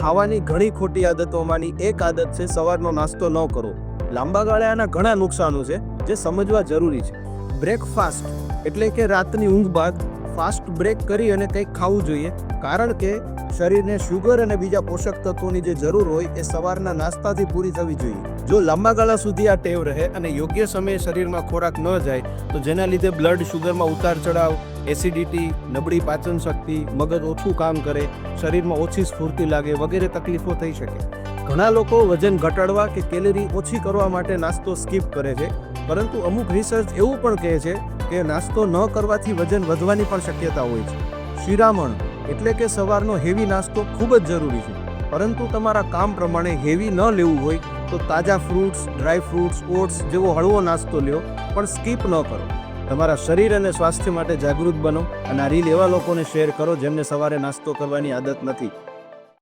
ખાવાની ઘણી ખોટી આદતોમાંની એક આદત છે સવારનો નાસ્તો ન કરો. લાંબા ગાળે આના ઘણા નુકસાનો છે, જે સમજવા જરૂરી છે. બ્રેકફાસ્ટ એટલે કે રાતની ઊંઘ બાદ ફાસ્ટ બ્રેક કરી અને કંઈક ખાવું જોઈએ, કારણ કે શરીરને શુગર અને બીજા પોષક તત્વોની જે જરૂર હોય એ સવારના નાસ્તાથી પૂરી થવી જોઈએ. જો લાંબા ગાળા સુધી આ ટેવ રહે અને યોગ્ય સમયે શરીરમાં ખોરાક ન જાય, તો જેના લીધે બ્લડ શુગરમાં ઉતાર ચઢાવ એસિડિટી, નબળી પાચન શક્તિ, મગજ ઓછું કામ કરે, શરીરમાં ઓછી સ્ફૂર્તિ લાગે વગેરે તકલીફો થઈ શકે. ઘણા લોકો વજન ઘટાડવા કે કેલરી ઓછી કરવા માટે નાસ્તો સ્કીપ કરે છે, પરંતુ અમુક રિસર્ચ એવું પણ કહે છે કે નાસ્તો ન કરવાથી વજન વધવાની પણ શક્યતા હોય છે. શિરામણ એટલે કે સવારનો હેવી નાસ્તો ખૂબ જ જરૂરી છે, પરંતુ તમારા કામ પ્રમાણે હેવી ન લેવું હોય તો તાજા ફ્રૂટ્સ ડ્રાય ફ્રૂટ્સ ઓટ્સ જેવો હળવો નાસ્તો લ્યો, પણ સ્કીપ ન કરો. તમારા શરીર અને સ્વાસ્થ્ય માટે જાગૃત બનો અને આ રીલ એવા લોકોને શેર કરો જેમને સવારે નાસ્તો કરવાની આદત નથી.